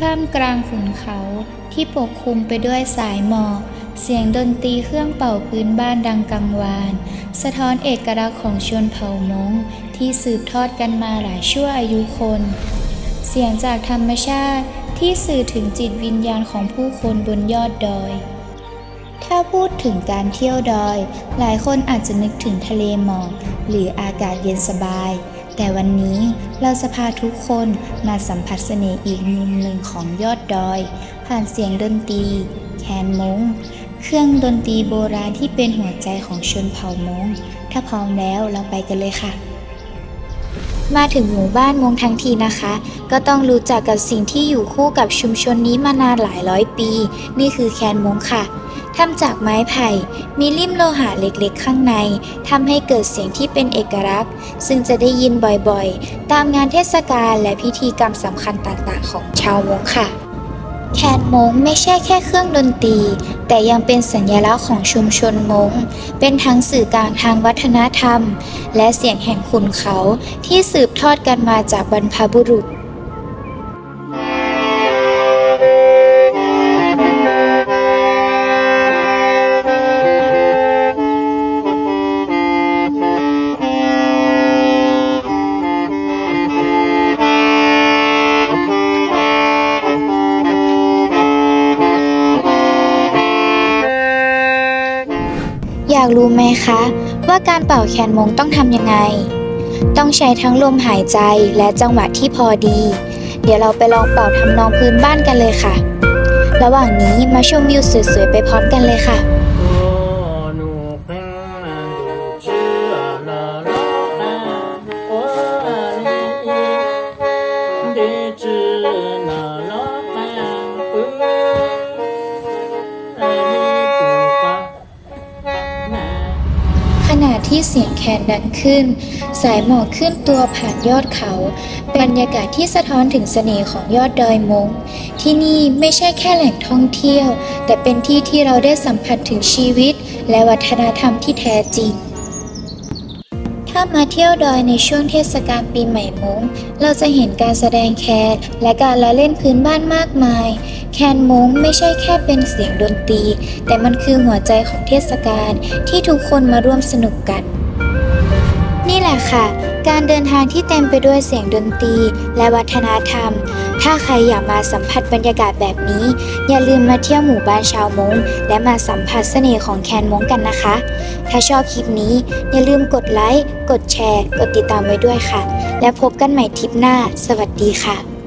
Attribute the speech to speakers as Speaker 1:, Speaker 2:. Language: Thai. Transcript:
Speaker 1: ท่ามกลางขุนเขาที่ปกคลุมไปด้วยสายหมอกเสียงดนตรีเครื่องเป่าพื้นบ้านดังกังวาน สะท้อนเอกลักษณ์ของชนเผ่ามงที่สืบทอดกันมาหลายชั่วอายุคน เสียงจากธรรมชาติที่สื่อถึงจิตวิญญาณของผู้คนบนยอดดอย ถ้าพูดถึงการเที่ยวดอย หลายคนอาจจะนึกถึงทะเลหมอกหรืออากาศเย็นสบาย แต่วันนี้เราจะพาทุกคนมาสัมผัสเสน่ห์อีกมุมหนึ่งของยอดดอย ผ่านเสียงดนตรี แคนมงเครื่องดนตรีโบราณที่เป็นหัวใจของชนเผ่ามงถ้าพร้อมแล้วเราไปกันเลยค่ะ มาถึงหมู่บ้านมงทั้งทีนะคะ ก็ต้องรู้จักกับสิ่งที่อยู่คู่กับชุมชนนี้มานานหลายร้อยปี นี่คือแคนมงค่ะ ทำจากไม้ไผ่ มีลิ่มโลหะเล็กๆ ข้างใน ทำให้เกิดเสียงที่เป็นเอกลักษณ์ ซึ่งจะได้ยินบ่อยๆ ตามงานเทศกาลและพิธีกรรมสำคัญต่างๆ ของชาวมงค่ะ แคนมงไม่ใช่แค่เครื่องดนตรี แต่ยังเป็นสัญลักษณ์ของชุมชนมง เป็นทั้งสื่อกลางทางวัฒนธรรม และเสียงแห่งขุนเขาที่สืบทอดกันมาจากบรรพบุรุษากรู้ไหมคะ ว่าการเป่าแคนมงต้องทำยังไง ต้องใช้ทั้งลมหายใจและจังหวะที่พอดี เดี๋ยวเราไปลองเป่าทำนองพื้นบ้านกันเลยค่ะ ระหว่างนี้มาชมวิวสวยๆไปพร้อมกันเลยค่ะ
Speaker 2: 知那。
Speaker 1: ที่เสียงแคนดังขึ้น สายหมอกขึ้นตัวผ่านยอดเขา บรรยากาศที่สะท้อนถึงเสน่ห์ของยอดดอยมง ที่นี่ไม่ใช่แค่แหล่งท่องเที่ยว แต่เป็นที่ที่เราได้สัมผัสถึงชีวิต และวัฒนธรรมที่แท้จริงถ้ามาเที่ยวดอยในช่วงเทศกาลปีใหม่มง เราจะเห็นการแสดงแคนและการละเล่นพื้นบ้านมากมาย แคนมงไม่ใช่แค่เป็นเสียงดนตรี แต่มันคือหัวใจของเทศกาลที่ทุกคนมาร่วมสนุกกัน นี่แหละค่ะ การเดินทางที่เต็มไปด้วยเสียงดนตรีและวัฒนธรรม ถ้าใครอยากมาสัมผัสบรรยากาศแบบนี้ อย่าลืมมาเที่ยวหมู่บ้านชาวมงและมาสัมผัสเสน่ห์ของแคนมงกันนะคะ ถ้าชอบคลิปนี้ อย่าลืมกดไลค์กดแชร์ กดติดตามไว้ด้วยค่ะ และพบกันใหม่ทริปหน้า สวัสดีค่ะ